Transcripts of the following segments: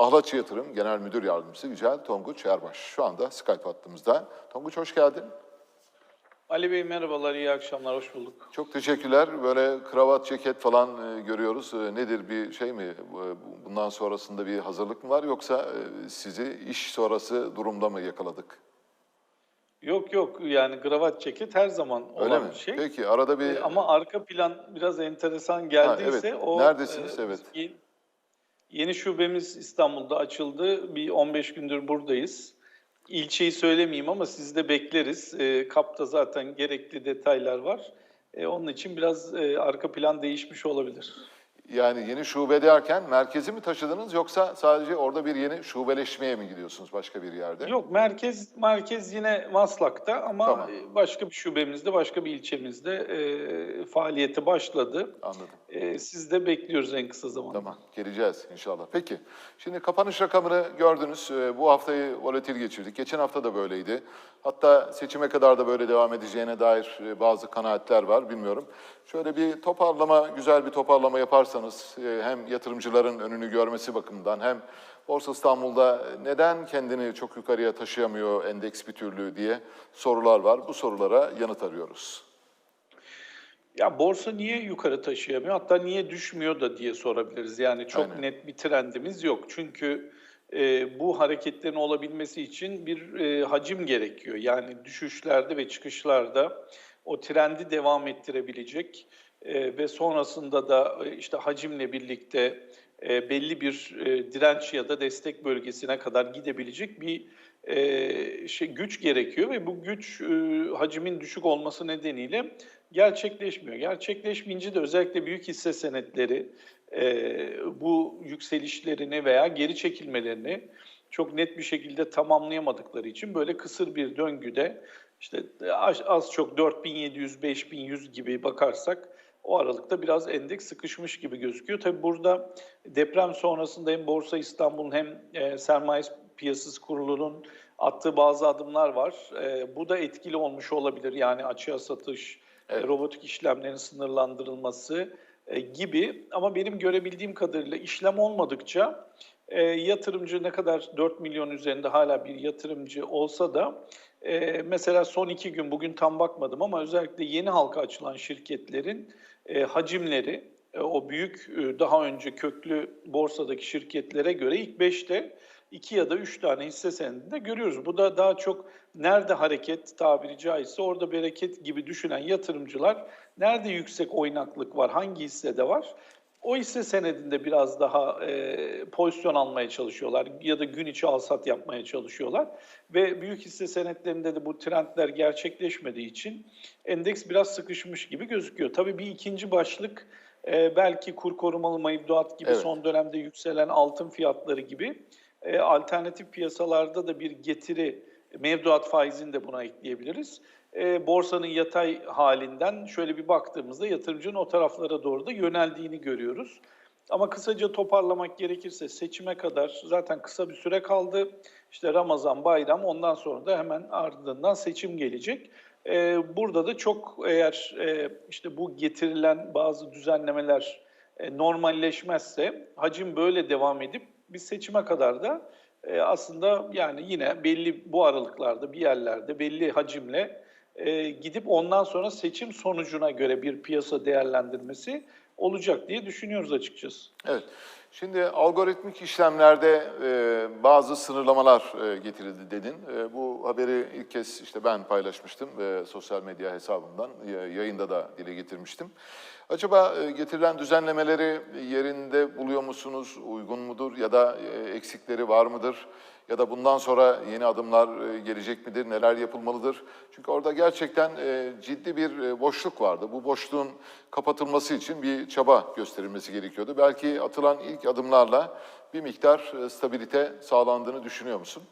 Ahlaç Yatırım Genel Müdür Yardımcısı Yücel Tonguç Erbaş. Şu anda Skype hattımızda. Tonguç hoş geldin. Ali Bey merhabalar, iyi akşamlar, hoş bulduk. Çok teşekkürler. Böyle kravat, ceket falan e, görüyoruz. E, Nedir bir şey mi? E, Bundan sonrasında bir hazırlık mı var yoksa e, sizi iş sonrası durumda mı yakaladık? Yok yok yani kravat ceket her zaman olan Öyle mi? bir şey. Peki arada bir Ama arka plan biraz enteresan geldiyse evet. o... Neredesiniz? e, Evet. Yeni, şubemiz İstanbul'da açıldı. Bir 15 gündür buradayız. İlçeyi söylemeyeyim ama sizi de bekleriz. E, kapta zaten gerekli detaylar var. E, onun için biraz e, arka plan değişmiş olabilir. Yani yeni şube derken merkezi mi taşıdınız yoksa sadece orada bir yeni şubeleşmeye mi gidiyorsunuz başka bir yerde? Yok merkez merkez yine Maslak'ta ama Tamam. e, başka bir şubemizde, başka bir ilçemizde e, faaliyete başladı. Anladım. E, siz de bekliyoruz en kısa zamanda. Tamam, geleceğiz inşallah. Peki, şimdi kapanış rakamını gördünüz. Ee, Bu haftayı volatil geçirdik. Geçen hafta da böyleydi. Hatta seçime kadar da böyle devam edeceğine dair e, bazı kanaatler var, bilmiyorum. Şöyle bir toparlama, güzel bir toparlama yaparsanız e, hem yatırımcıların önünü görmesi bakımından hem Borsa İstanbul'da neden kendini çok yukarıya taşıyamıyor endeks bir türlü diye sorular var. Bu sorulara yanıt arıyoruz. Ya borsa niye yukarı taşıyamıyor? Hatta niye düşmüyor da diye sorabiliriz. Yani çok Aynen. net bir trendimiz yok. Çünkü e, bu hareketlerin olabilmesi için bir e, hacim gerekiyor. Yani düşüşlerde ve çıkışlarda o trendi devam ettirebilecek e, ve sonrasında da e, işte hacimle birlikte e, belli bir e, direnç ya da destek bölgesine kadar gidebilecek bir şey güç gerekiyor ve bu güç e, hacimin düşük olması nedeniyle gerçekleşmiyor. Gerçekleşmeyince de özellikle büyük hisse senetleri bu yükselişlerini veya geri çekilmelerini çok net bir şekilde tamamlayamadıkları için böyle kısır bir döngüde işte az, az çok 4700-5100 gibi bakarsak o aralıkta biraz endeks sıkışmış gibi gözüküyor. Tabii burada deprem sonrasında hem Borsa İstanbul'un hem e, Sermaye Piyasası Kurulu'nun attığı bazı adımlar var. E, bu da etkili olmuş olabilir. Yani açığa satış, Evet. e, robotik işlemlerin sınırlandırılması e, gibi. Ama benim görebildiğim kadarıyla işlem olmadıkça e, yatırımcı ne kadar 4 milyon üzerinde hala bir yatırımcı olsa da e, mesela son iki gün bugün tam bakmadım ama özellikle yeni halka açılan şirketlerin e, hacimleri e, o büyük e, daha önce köklü borsadaki şirketlere göre ilk 5'te 2 ya da 3 tane hisse senedinde görüyoruz. Bu da daha çok nerede hareket tabiri caizse orada bereket gibi düşünen yatırımcılar nerede yüksek oynaklık var, hangi hissede var? O hisse senedinde biraz daha e, pozisyon almaya çalışıyorlar ya da gün içi alsat yapmaya çalışıyorlar. Ve büyük hisse senetlerinde de bu trendler gerçekleşmediği için endeks biraz sıkışmış gibi gözüküyor. Tabii bir ikinci başlık e, belki kur korumalı mevduat gibi Evet. son dönemde yükselen altın fiyatları gibi e, alternatif piyasalarda da bir getiri mevduat faizini de buna ekleyebiliriz. E, borsanın yatay halinden şöyle bir baktığımızda yatırımcının o taraflara doğru da yöneldiğini görüyoruz. Ama kısaca toparlamak gerekirse seçime kadar zaten kısa bir süre kaldı. İşte Ramazan, bayram ondan sonra da hemen ardından seçim gelecek. E, burada da çok eğer e, işte bu getirilen bazı düzenlemeler e, normalleşmezse hacim böyle devam edip biz seçime kadar da e, aslında yani yine belli bu aralıklarda bir yerlerde belli hacimle e, gidip ondan sonra seçim sonucuna göre bir piyasa değerlendirmesi olacak diye düşünüyoruz açıkçası. Evet. Şimdi algoritmik işlemlerde e, bazı sınırlamalar e, getirildi dedin. E, bu haberi ilk kez işte ben paylaşmıştım ve sosyal medya hesabımdan e, yayında da dile getirmiştim. Acaba e, getirilen düzenlemeleri yerinde buluyor musunuz? Uygun mudur ya da e, eksikleri var mıdır? Ya da bundan sonra yeni adımlar e, gelecek midir? Neler yapılmalıdır? Çünkü orada gerçekten e, ciddi bir e, boşluk vardı. Bu boşluğun kapatılması için bir çaba gösterilmesi gerekiyordu. Belki atılan ilk adımlarla bir miktar stabilite sağlandığını düşünüyor musun?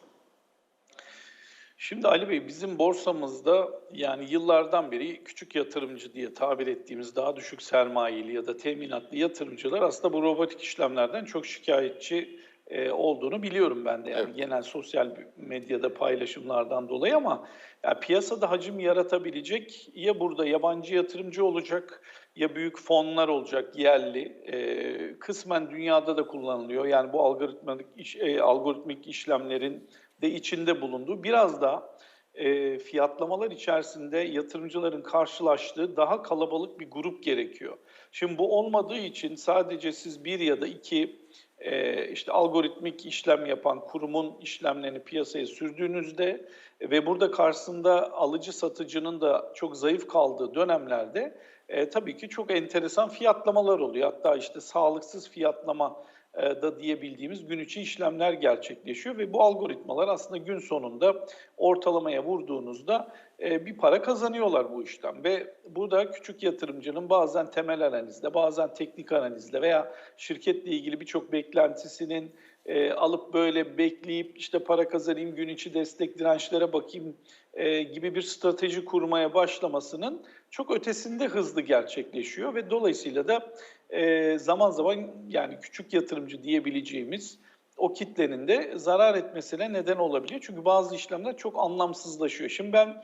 Şimdi Ali Bey bizim borsamızda yani yıllardan beri küçük yatırımcı diye tabir ettiğimiz daha düşük sermayeli ya da teminatlı yatırımcılar aslında bu robotik işlemlerden çok şikayetçi e, olduğunu biliyorum ben de yani Evet. genel sosyal medyada paylaşımlardan dolayı ama ya piyasada hacim yaratabilecek ya burada yabancı yatırımcı olacak ya büyük fonlar olacak yerli. E, kısmen dünyada da kullanılıyor. Yani bu algoritmik iş, e, algoritmik işlemlerin de içinde bulunduğu biraz da e, fiyatlamalar içerisinde yatırımcıların karşılaştığı daha kalabalık bir grup gerekiyor. Şimdi bu olmadığı için sadece siz bir ya da iki e, işte algoritmik işlem yapan kurumun işlemlerini piyasaya sürdüğünüzde ve burada karşısında alıcı satıcının da çok zayıf kaldığı dönemlerde e, tabii ki çok enteresan fiyatlamalar oluyor. Hatta işte sağlıksız fiyatlama da diyebildiğimiz gün içi işlemler gerçekleşiyor ve bu algoritmalar aslında gün sonunda ortalamaya vurduğunuzda e, bir para kazanıyorlar bu işten ve bu da küçük yatırımcının bazen temel analizde, bazen teknik analizde veya şirketle ilgili birçok beklentisinin e, alıp böyle bekleyip işte para kazanayım, gün içi destek dirençlere bakayım e, gibi bir strateji kurmaya başlamasının çok ötesinde hızlı gerçekleşiyor ve dolayısıyla da e, zaman zaman yani küçük yatırımcı diyebileceğimiz o kitlenin de zarar etmesine neden olabiliyor. Çünkü bazı işlemler çok anlamsızlaşıyor. Şimdi ben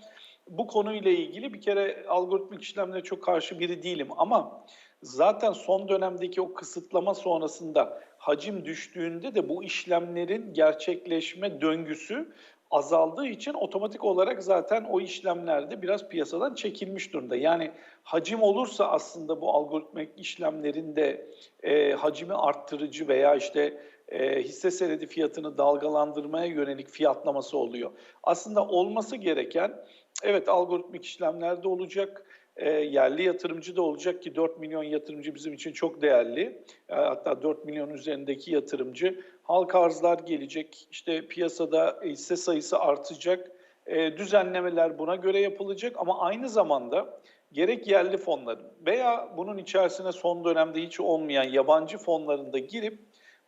bu konuyla ilgili bir kere algoritmik işlemlere çok karşı biri değilim ama zaten son dönemdeki o kısıtlama sonrasında hacim düştüğünde de bu işlemlerin gerçekleşme döngüsü azaldığı için otomatik olarak zaten o işlemlerde biraz piyasadan çekilmiş durumda. Yani hacim olursa aslında bu algoritmik işlemlerin de e, hacimi arttırıcı veya işte e, hisse senedi fiyatını dalgalandırmaya yönelik fiyatlaması oluyor. Aslında olması gereken evet algoritmik işlemlerde olacak. E, yerli yatırımcı da olacak ki 4 milyon yatırımcı bizim için çok değerli. E, hatta 4 milyon üzerindeki yatırımcı. Halka arzlar gelecek, işte piyasada hisse sayısı artacak, e, düzenlemeler buna göre yapılacak ama aynı zamanda gerek yerli fonların veya bunun içerisine son dönemde hiç olmayan yabancı fonların da girip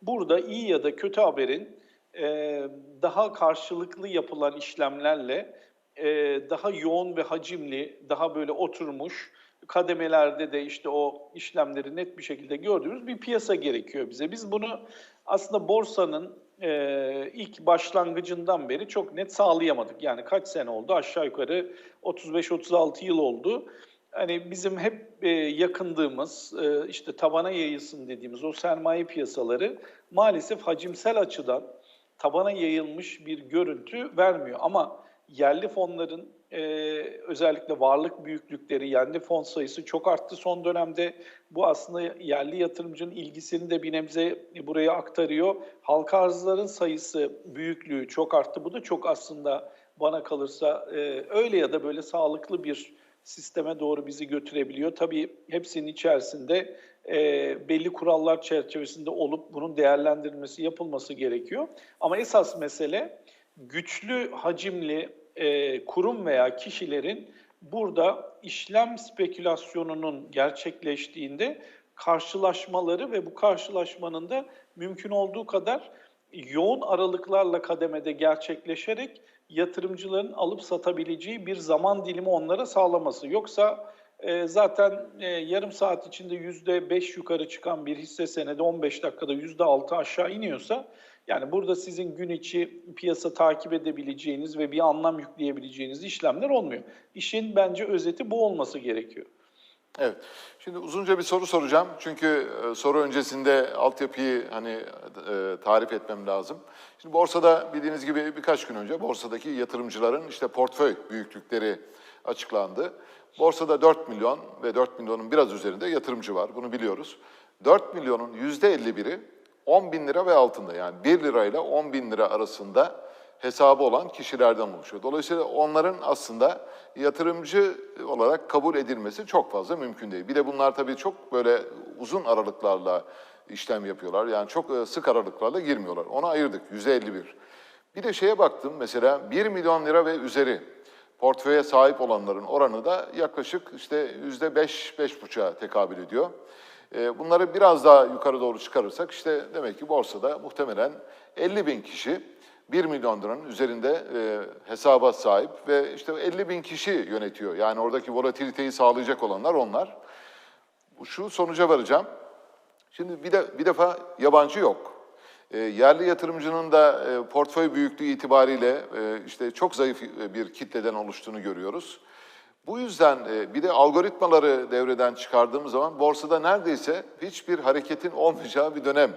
burada iyi ya da kötü haberin e, daha karşılıklı yapılan işlemlerle e, daha yoğun ve hacimli, daha böyle oturmuş kademelerde de işte o işlemleri net bir şekilde gördüğümüz bir piyasa gerekiyor bize. Biz bunu aslında borsanın e, ilk başlangıcından beri çok net sağlayamadık. Yani kaç sene oldu? Aşağı yukarı 35-36 yıl oldu. Hani bizim hep e, yakındığımız, e, işte tabana yayılsın dediğimiz o sermaye piyasaları maalesef hacimsel açıdan tabana yayılmış bir görüntü vermiyor. Ama yerli fonların e, özellikle varlık büyüklükleri, yerli fon sayısı çok arttı son dönemde. Bu aslında yerli yatırımcının ilgisini de bir nebze buraya aktarıyor. Halka arzların sayısı, büyüklüğü çok arttı. Bu da çok aslında bana kalırsa e, öyle ya da böyle sağlıklı bir sisteme doğru bizi götürebiliyor. Tabii hepsinin içerisinde e, belli kurallar çerçevesinde olup bunun değerlendirilmesi yapılması gerekiyor. Ama esas mesele güçlü hacimli e, kurum veya kişilerin burada işlem spekülasyonunun gerçekleştiğinde karşılaşmaları ve bu karşılaşmanın da mümkün olduğu kadar yoğun aralıklarla kademede gerçekleşerek yatırımcıların alıp satabileceği bir zaman dilimi onlara sağlaması. Yoksa e, zaten e, yarım saat içinde yüzde beş yukarı çıkan bir hisse senedi 15 dakikada yüzde altı aşağı iniyorsa yani burada sizin gün içi piyasa takip edebileceğiniz ve bir anlam yükleyebileceğiniz işlemler olmuyor. İşin bence özeti bu olması gerekiyor. Evet. Şimdi uzunca bir soru soracağım. Çünkü e, soru öncesinde altyapıyı hani e, tarif etmem lazım. Şimdi borsada bildiğiniz gibi birkaç gün önce borsadaki yatırımcıların işte portföy büyüklükleri açıklandı. Borsada 4 milyon ve 4 milyonun biraz üzerinde yatırımcı var. Bunu biliyoruz. 4 milyonun %51'i 10 bin lira ve altında yani 1 lirayla 10 bin lira arasında hesabı olan kişilerden oluşuyor. Dolayısıyla onların aslında yatırımcı olarak kabul edilmesi çok fazla mümkün değil. Bir de bunlar tabii çok böyle uzun aralıklarla işlem yapıyorlar. Yani çok e, sık aralıklarla girmiyorlar. Onu ayırdık, %51. Bir de şeye baktım mesela 1 milyon lira ve üzeri portföye sahip olanların oranı da yaklaşık işte yüzde beş, beş buçuğa tekabül ediyor. E, Bunları biraz daha yukarı doğru çıkarırsak işte demek ki borsada muhtemelen 50 bin kişi 1 milyon liranın üzerinde e, hesaba sahip ve işte 50 bin kişi yönetiyor. Yani oradaki volatiliteyi sağlayacak olanlar onlar. Şu sonuca varacağım. Şimdi bir de bir defa yabancı yok. E, yerli yatırımcının da e, portföy büyüklüğü itibariyle e, işte çok zayıf e, bir kitleden oluştuğunu görüyoruz. Bu yüzden e, bir de algoritmaları devreden çıkardığımız zaman borsada neredeyse hiçbir hareketin olmayacağı bir dönem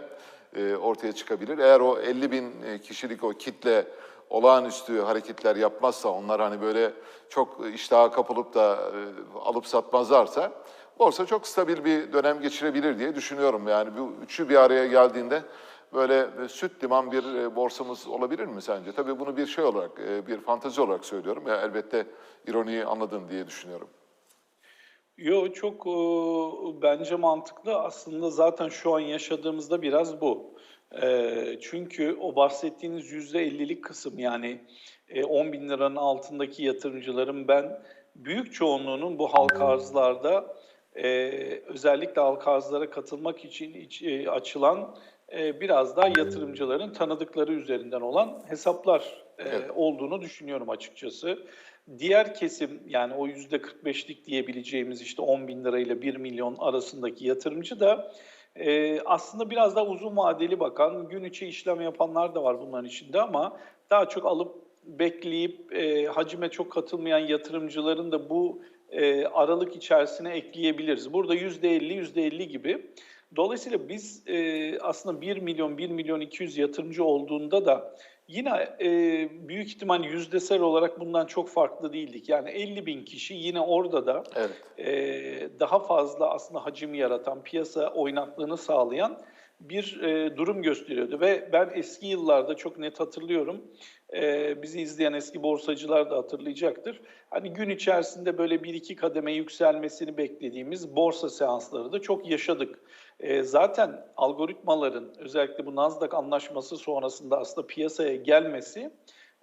e, ortaya çıkabilir. Eğer o 50 bin e, kişilik o kitle olağanüstü hareketler yapmazsa, onlar hani böyle çok iştaha kapılıp da alıp satmazlarsa borsa çok stabil bir dönem geçirebilir diye düşünüyorum. Yani bu üçü bir araya geldiğinde böyle e, süt liman bir e, borsamız olabilir mi sence? Tabii bunu bir şey olarak, e, bir fantezi olarak söylüyorum. Ya elbette ironiyi anladın diye düşünüyorum. Yo çok e, bence mantıklı. Aslında zaten şu an yaşadığımızda biraz bu. E, çünkü o bahsettiğiniz yüzde ellilik kısım yani e, 10 bin liranın altındaki yatırımcıların ben büyük çoğunluğunun bu halka arzlarda e, özellikle halka arzlara katılmak için iç- e, açılan biraz daha yatırımcıların tanıdıkları üzerinden olan hesaplar e, Evet. olduğunu düşünüyorum açıkçası. Diğer kesim yani o yüzde 45'lik diyebileceğimiz işte 10 bin lirayla 1 milyon arasındaki yatırımcı da e, aslında biraz daha uzun vadeli bakan, gün içi işlem yapanlar da var bunların içinde ama daha çok alıp bekleyip e, hacime çok katılmayan yatırımcıların da bu e, aralık içerisine ekleyebiliriz. Burada %50, %50 gibi. Dolayısıyla biz e, aslında 1 milyon, 1 milyon 200 yatırımcı olduğunda da yine e, büyük ihtimal yüzdesel olarak bundan çok farklı değildik. Yani 50 bin kişi yine orada da Evet. e, daha fazla aslında hacim yaratan, piyasa oynaklığını sağlayan bir e, durum gösteriyordu. Ve ben eski yıllarda çok net hatırlıyorum, e, bizi izleyen eski borsacılar da hatırlayacaktır. Hani gün içerisinde böyle bir iki kademe yükselmesini beklediğimiz borsa seansları da çok yaşadık. E, zaten algoritmaların özellikle bu Nasdaq anlaşması sonrasında aslında piyasaya gelmesi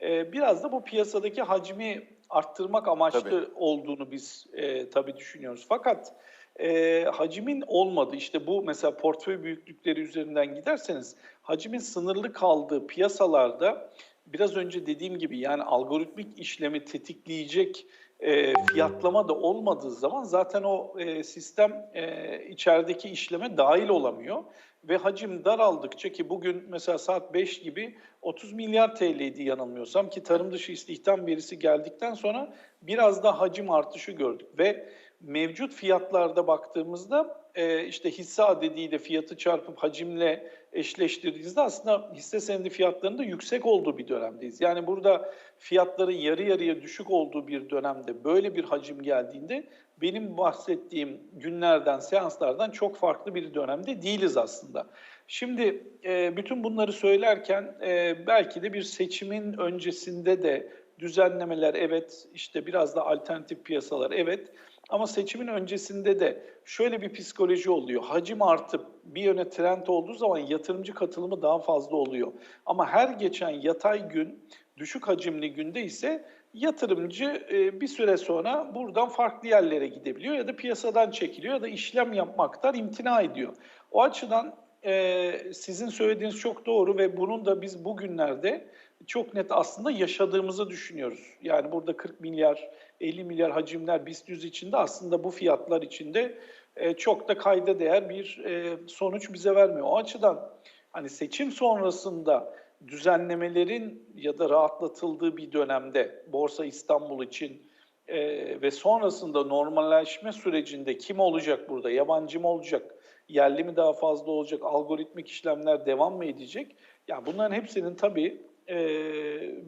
e, biraz da bu piyasadaki hacmi arttırmak amaçlı Tabii. olduğunu biz e, tabii düşünüyoruz. Fakat e, hacimin olmadı. İşte bu mesela portföy büyüklükleri üzerinden giderseniz hacimin sınırlı kaldığı piyasalarda biraz önce dediğim gibi yani algoritmik işlemi tetikleyecek e, fiyatlama da olmadığı zaman zaten o e, sistem e, içerideki işleme dahil olamıyor. Ve hacim daraldıkça ki bugün mesela saat 5 gibi 30 milyar TL'ydi yanılmıyorsam ki tarım dışı istihdam verisi geldikten sonra biraz da hacim artışı gördük. Ve mevcut fiyatlarda baktığımızda e, işte hisse adediyle fiyatı çarpıp hacimle eşleştirdiğinizde aslında hisse senedi fiyatlarının da yüksek olduğu bir dönemdeyiz. Yani burada fiyatların yarı yarıya düşük olduğu bir dönemde böyle bir hacim geldiğinde benim bahsettiğim günlerden, seanslardan çok farklı bir dönemde değiliz aslında. Şimdi e, bütün bunları söylerken e, belki de bir seçimin öncesinde de düzenlemeler evet, işte biraz da alternatif piyasalar evet ama seçimin öncesinde de şöyle bir psikoloji oluyor. Hacim artıp bir yöne trend olduğu zaman yatırımcı katılımı daha fazla oluyor. Ama her geçen yatay gün, düşük hacimli günde ise yatırımcı e, bir süre sonra buradan farklı yerlere gidebiliyor ya da piyasadan çekiliyor ya da işlem yapmaktan imtina ediyor. O açıdan e, sizin söylediğiniz çok doğru ve bunun da biz bugünlerde çok net aslında yaşadığımızı düşünüyoruz. Yani burada 40 milyar, 50 milyar hacimler BIST 100 içinde aslında bu fiyatlar içinde e, çok da kayda değer bir e, sonuç bize vermiyor. O açıdan hani seçim sonrasında düzenlemelerin ya da rahatlatıldığı bir dönemde Borsa İstanbul için e, ve sonrasında normalleşme sürecinde kim olacak burada? Yabancı mı olacak? Yerli mi daha fazla olacak? Algoritmik işlemler devam mı edecek? Yani bunların hepsinin tabii e,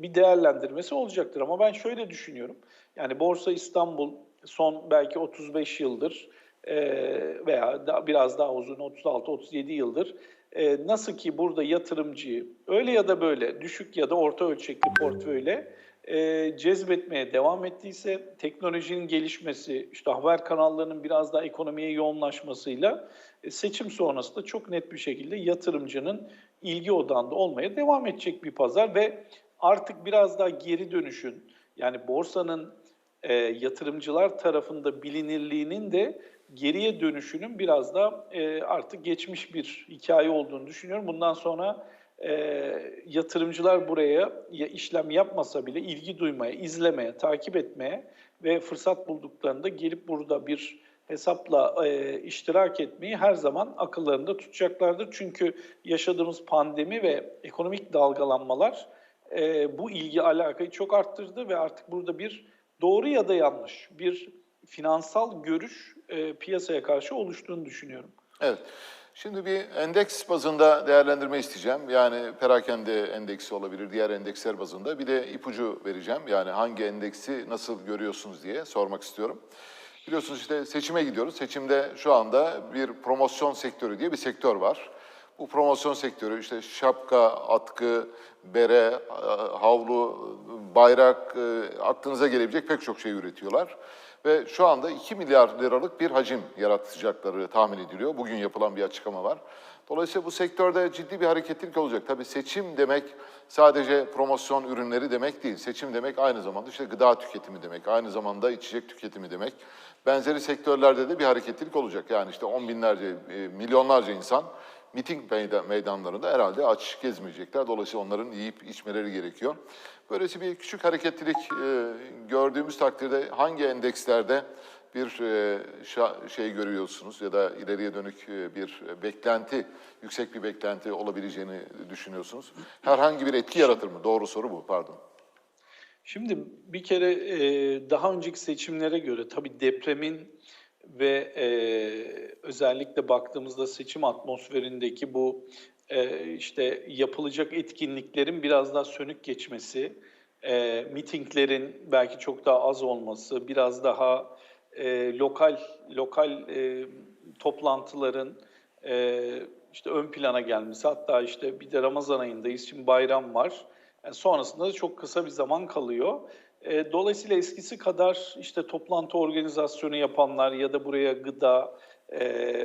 bir değerlendirmesi olacaktır. Ama ben şöyle düşünüyorum. Yani Borsa İstanbul son belki 35 yıldır e, veya da, biraz daha uzun 36-37 yıldır e, nasıl ki burada yatırımcıyı öyle ya da böyle düşük ya da orta ölçekli portföyle e, cezbetmeye devam ettiyse teknolojinin gelişmesi, işte haber kanallarının biraz daha ekonomiye yoğunlaşmasıyla e, seçim sonrasında çok net bir şekilde yatırımcının ilgi odağında olmaya devam edecek bir pazar ve artık biraz daha geri dönüşün yani borsanın e, yatırımcılar tarafında bilinirliğinin de geriye dönüşünün biraz da e, artık geçmiş bir hikaye olduğunu düşünüyorum. Bundan sonra e, yatırımcılar buraya ya işlem yapmasa bile ilgi duymaya, izlemeye, takip etmeye ve fırsat bulduklarında gelip burada bir hesapla e, iştirak etmeyi her zaman akıllarında tutacaklardır. Çünkü yaşadığımız pandemi ve ekonomik dalgalanmalar e, bu ilgi alakayı çok arttırdı ve artık burada bir doğru ya da yanlış bir finansal görüş e, piyasaya karşı oluştuğunu düşünüyorum. Evet. Şimdi bir endeks bazında değerlendirme isteyeceğim. Yani perakende endeksi olabilir, diğer endeksler bazında. Bir de ipucu vereceğim. Yani hangi endeksi nasıl görüyorsunuz diye sormak istiyorum. Biliyorsunuz işte seçime gidiyoruz. Seçimde şu anda bir promosyon sektörü diye bir sektör var. Bu promosyon sektörü işte şapka, atkı, bere, havlu, bayrak, e, aklınıza gelebilecek pek çok şey üretiyorlar. Ve şu anda 2 milyar liralık bir hacim yaratacakları tahmin ediliyor. Bugün yapılan bir açıklama var. Dolayısıyla bu sektörde ciddi bir hareketlilik olacak. Tabii seçim demek sadece promosyon ürünleri demek değil. Seçim demek aynı zamanda işte gıda tüketimi demek, aynı zamanda içecek tüketimi demek. Benzeri sektörlerde de bir hareketlilik olacak. Yani işte on binlerce, e, milyonlarca insan miting meydan- meydanlarında herhalde aç gezmeyecekler. Dolayısıyla onların yiyip içmeleri gerekiyor. Böylesi bir küçük hareketlilik e, gördüğümüz takdirde hangi endekslerde bir e, şey görüyorsunuz ya da ileriye dönük bir beklenti, yüksek bir beklenti olabileceğini düşünüyorsunuz? Herhangi bir etki yaratır mı? Doğru soru bu, pardon. Şimdi bir kere e, daha önceki seçimlere göre tabii depremin ve e, özellikle baktığımızda seçim atmosferindeki bu e, işte yapılacak etkinliklerin biraz daha sönük geçmesi, e, mitinglerin belki çok daha az olması, biraz daha e, lokal lokal e, toplantıların e, işte ön plana gelmesi, hatta işte bir de Ramazan ayındayız, şimdi bayram var. Yani sonrasında da çok kısa bir zaman kalıyor. E, dolayısıyla eskisi kadar işte toplantı organizasyonu yapanlar ya da buraya gıda e,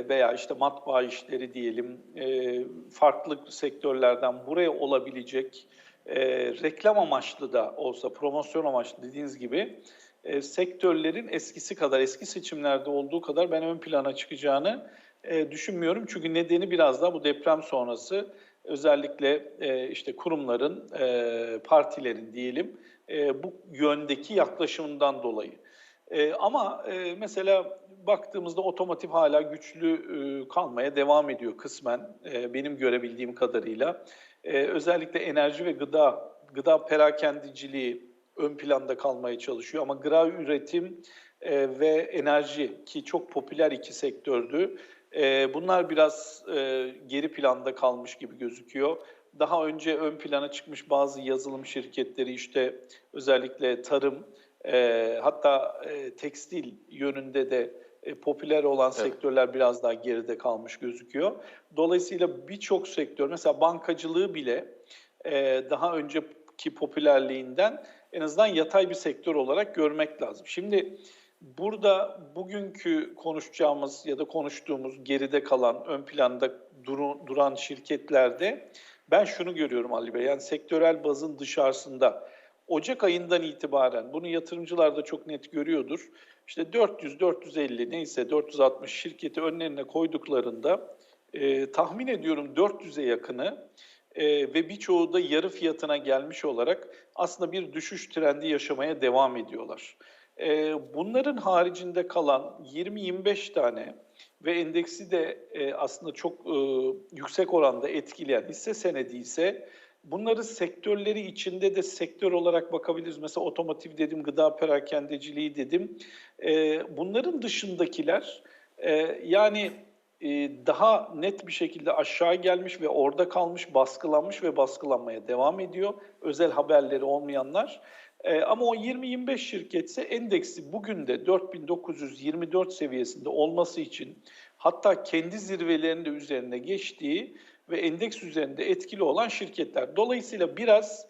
veya işte matbaa işleri diyelim e, farklı sektörlerden buraya olabilecek e, reklam amaçlı da olsa promosyon amaçlı dediğiniz gibi e, sektörlerin eskisi kadar eski seçimlerde olduğu kadar ben ön plana çıkacağını e, düşünmüyorum. Çünkü nedeni biraz daha bu deprem sonrası özellikle e, işte kurumların, e, partilerin diyelim e, bu yöndeki yaklaşımından dolayı. E, ama e, mesela baktığımızda otomotiv hala güçlü e, kalmaya devam ediyor kısmen e, benim görebildiğim kadarıyla. E, özellikle enerji ve gıda, gıda perakendiciliği ön planda kalmaya çalışıyor ama gıda üretim e, ve enerji ki çok popüler iki sektördü. E, bunlar biraz e, geri planda kalmış gibi gözüküyor. Daha önce ön plana çıkmış bazı yazılım şirketleri işte özellikle tarım e, hatta e, tekstil yönünde de e, popüler olan Evet. sektörler biraz daha geride kalmış gözüküyor. Dolayısıyla birçok sektör mesela bankacılığı bile e, daha önceki popülerliğinden en azından yatay bir sektör olarak görmek lazım. Şimdi burada bugünkü konuşacağımız ya da konuştuğumuz geride kalan, ön planda duru- duran şirketlerde ben şunu görüyorum Ali Bey. Yani sektörel bazın dışarısında Ocak ayından itibaren bunu yatırımcılar da çok net görüyordur. İşte 400, 450 neyse 460 şirketi önlerine koyduklarında e, tahmin ediyorum 400'e yakını e, ve birçoğu da yarı fiyatına gelmiş olarak aslında bir düşüş trendi yaşamaya devam ediyorlar. E, bunların haricinde kalan 20-25 tane ve endeksi de e, aslında çok e, yüksek oranda etkileyen hisse senedi ise bunları sektörleri içinde de sektör olarak bakabiliriz. Mesela otomotiv dedim, gıda perakendeciliği dedim. E, bunların dışındakiler e, yani daha net bir şekilde aşağı gelmiş ve orada kalmış, baskılanmış ve baskılanmaya devam ediyor. Özel haberleri olmayanlar. E, ama o 20-25 şirketse endeksi bugün de 4924 seviyesinde olması için hatta kendi zirvelerinde üzerine geçtiği ve endeks üzerinde etkili olan şirketler. Dolayısıyla biraz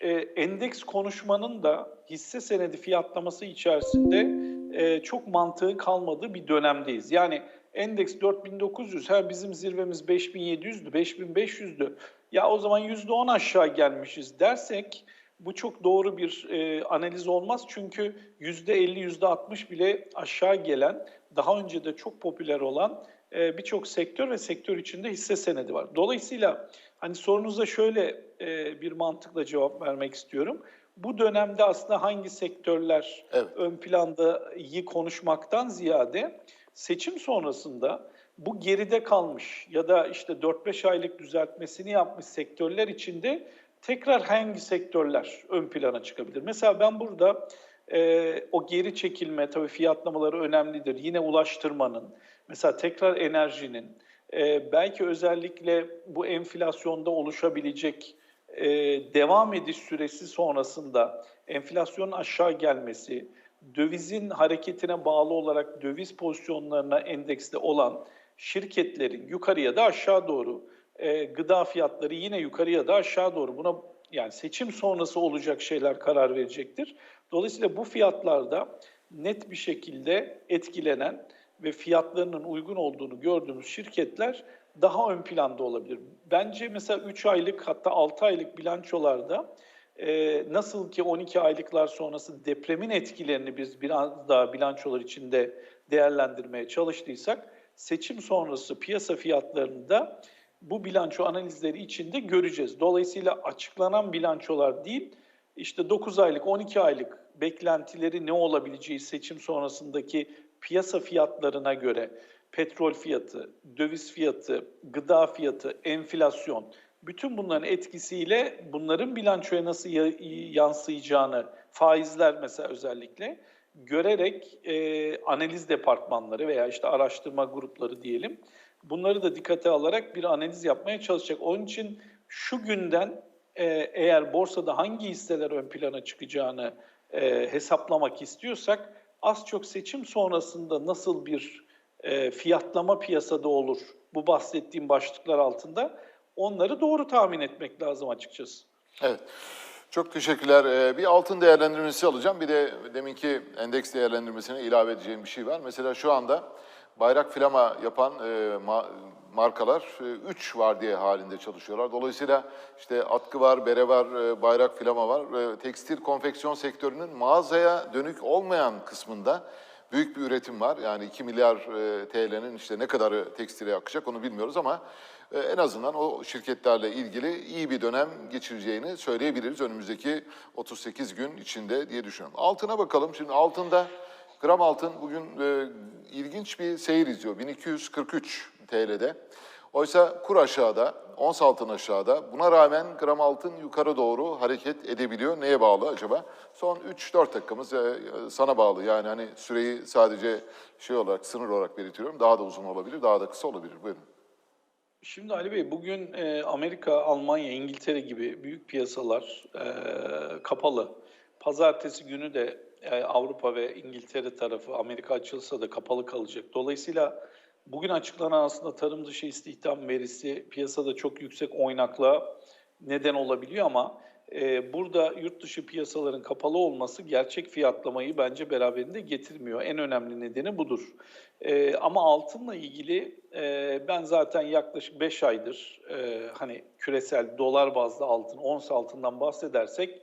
e, endeks konuşmanın da hisse senedi fiyatlaması içerisinde e, çok mantığı kalmadığı bir dönemdeyiz. Yani endeks 4900, ha bizim zirvemiz 5700'dü, 5500'dü. Ya o zaman %10 aşağı gelmişiz dersek bu çok doğru bir e, analiz olmaz. Çünkü %50, %60 bile aşağı gelen, daha önce de çok popüler olan e, birçok sektör ve sektör içinde hisse senedi var. Dolayısıyla hani sorunuza şöyle e, bir mantıkla cevap vermek istiyorum. Bu dönemde aslında hangi sektörler Evet. ön planda iyi konuşmaktan ziyade seçim sonrasında bu geride kalmış ya da işte 4-5 aylık düzeltmesini yapmış sektörler içinde tekrar hangi sektörler ön plana çıkabilir? Mesela ben burada e, o geri çekilme tabii fiyatlamaları önemlidir. Yine ulaştırmanın, mesela tekrar enerjinin, e, belki özellikle bu enflasyonda oluşabilecek e, devam ediş süresi sonrasında enflasyonun aşağı gelmesi, dövizin hareketine bağlı olarak döviz pozisyonlarına endeksli olan şirketlerin yukarıya da aşağı doğru e, gıda fiyatları yine yukarıya da aşağı doğru buna yani seçim sonrası olacak şeyler karar verecektir. Dolayısıyla bu fiyatlarda net bir şekilde etkilenen ve fiyatlarının uygun olduğunu gördüğümüz şirketler daha ön planda olabilir. Bence mesela 3 aylık hatta 6 aylık bilançolarda e, nasıl ki 12 aylıklar sonrası depremin etkilerini biz biraz daha bilançolar içinde değerlendirmeye çalıştıysak seçim sonrası piyasa fiyatlarını da bu bilanço analizleri içinde göreceğiz. Dolayısıyla açıklanan bilançolar değil, işte 9 aylık, 12 aylık beklentileri ne olabileceği seçim sonrasındaki piyasa fiyatlarına göre petrol fiyatı, döviz fiyatı, gıda fiyatı, enflasyon bütün bunların etkisiyle bunların bilançoya nasıl ya- yansıyacağını faizler mesela özellikle görerek e, analiz departmanları veya işte araştırma grupları diyelim bunları da dikkate alarak bir analiz yapmaya çalışacak. Onun için şu günden e, eğer borsada hangi hisseler ön plana çıkacağını e, hesaplamak istiyorsak az çok seçim sonrasında nasıl bir e, fiyatlama piyasada olur bu bahsettiğim başlıklar altında onları doğru tahmin etmek lazım açıkçası. Evet. Çok teşekkürler. Ee, Bir altın değerlendirmesi alacağım. Bir de deminki endeks değerlendirmesine ilave edeceğim bir şey var. Mesela şu anda bayrak flama yapan e, ma- markalar 3 var diye halinde çalışıyorlar. Dolayısıyla işte atkı var, bere var, e, bayrak flama var. E, Tekstil konfeksiyon sektörünün mağazaya dönük olmayan kısmında büyük bir üretim var. Yani 2 milyar e, TL'nin işte ne kadarı tekstile akacak onu bilmiyoruz ama e, en azından o şirketlerle ilgili iyi bir dönem geçireceğini söyleyebiliriz önümüzdeki 38 gün içinde diye düşünüyorum. Altına bakalım. Şimdi altında gram altın bugün e, ilginç bir seyir izliyor. 1243 TL'de. Oysa kur aşağıda, ons altın aşağıda. Buna rağmen gram altın yukarı doğru hareket edebiliyor. Neye bağlı acaba? Son 3-4 dakikamız e, sana bağlı. Yani hani süreyi sadece şey olarak, sınır olarak belirtiyorum. Daha da uzun olabilir, daha da kısa olabilir. Buyurun. Şimdi Ali Bey bugün e, Amerika, Almanya, İngiltere gibi büyük piyasalar e, kapalı. Pazartesi günü de Avrupa ve İngiltere tarafı Amerika açılsa da kapalı kalacak. Dolayısıyla bugün açıklanan aslında tarım dışı istihdam verisi piyasada çok yüksek oynaklığa neden olabiliyor ama e, burada yurt dışı piyasaların kapalı olması gerçek fiyatlamayı bence beraberinde getirmiyor. En önemli nedeni budur. E, ama altınla ilgili e, ben zaten yaklaşık 5 aydır e, hani küresel dolar bazlı altın, ons altından bahsedersek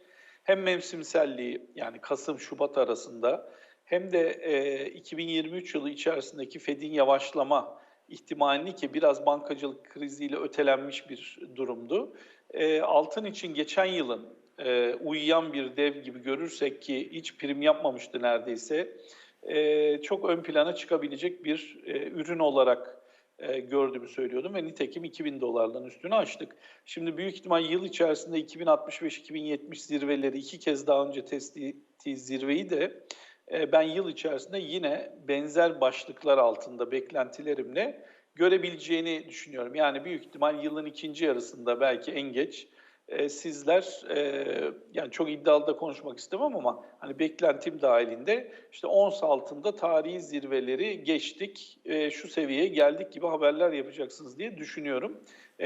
hem mevsimselliği yani Kasım-Şubat arasında hem de e, 2023 yılı içerisindeki Fed'in yavaşlama ihtimalini ki biraz bankacılık kriziyle ötelenmiş bir durumdu. E, altın için geçen yılın e, uyuyan bir dev gibi görürsek ki hiç prim yapmamıştı neredeyse e, çok ön plana çıkabilecek bir e, ürün olarak e, gördüğümü söylüyordum ve nitekim 2000 dolarların üstünü açtık. Şimdi büyük ihtimal yıl içerisinde 2065-2070 zirveleri iki kez daha önce test ettiği zirveyi de e, ben yıl içerisinde yine benzer başlıklar altında beklentilerimle görebileceğini düşünüyorum. Yani büyük ihtimal yılın ikinci yarısında belki en geç e, sizler e, yani çok iddialı da konuşmak istemem ama hani beklentim dahilinde işte ons altında tarihi zirveleri geçtik, e, şu seviyeye geldik gibi haberler yapacaksınız diye düşünüyorum.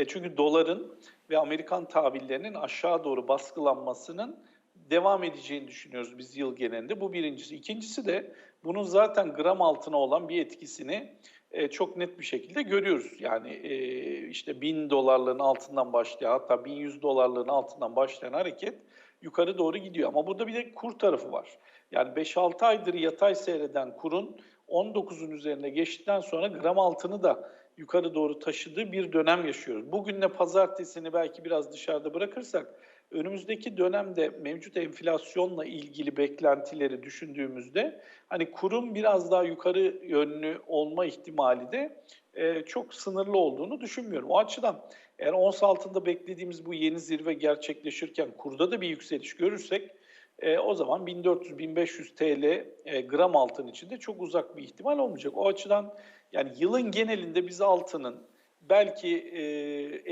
Çünkü doların ve Amerikan tahvillerinin aşağı doğru baskılanmasının devam edeceğini düşünüyoruz biz yıl genelinde. Bu birincisi. İkincisi de bunun zaten gram altına olan bir etkisini e, çok net bir şekilde görüyoruz. Yani e, işte 1000 dolarların altından başlayan hatta 1100 dolarların altından başlayan hareket yukarı doğru gidiyor. Ama burada bir de kur tarafı var. Yani 5-6 aydır yatay seyreden kurun 19'un üzerine geçtikten sonra gram altını da yukarı doğru taşıdığı bir dönem yaşıyoruz. Bugünle pazartesini belki biraz dışarıda bırakırsak önümüzdeki dönemde mevcut enflasyonla ilgili beklentileri düşündüğümüzde hani kurun biraz daha yukarı yönlü olma ihtimali de e, çok sınırlı olduğunu düşünmüyorum. O açıdan eğer ons altında beklediğimiz bu yeni zirve gerçekleşirken kurda da bir yükseliş görürsek e, o zaman 1400-1500 TL e, gram altın içinde çok uzak bir ihtimal olmayacak. O açıdan yani yılın genelinde biz altının belki e,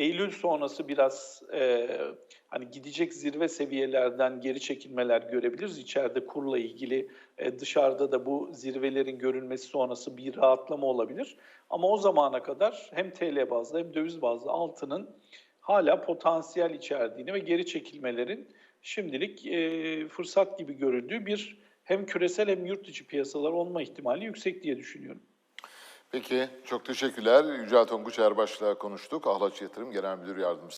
Eylül sonrası biraz e, hani gidecek zirve seviyelerden geri çekilmeler görebiliriz. İçeride kurla ilgili e, dışarıda da bu zirvelerin görülmesi sonrası bir rahatlama olabilir. Ama o zamana kadar hem TL bazlı hem döviz bazlı altının hala potansiyel içerdiğini ve geri çekilmelerin şimdilik e, fırsat gibi görüldüğü bir hem küresel hem yurt içi piyasalar olma ihtimali yüksek diye düşünüyorum. Peki, çok teşekkürler. Yücel Tonguç Erbaş'la konuştuk. Ahlaç Yatırım Genel Müdür Yardımcısı.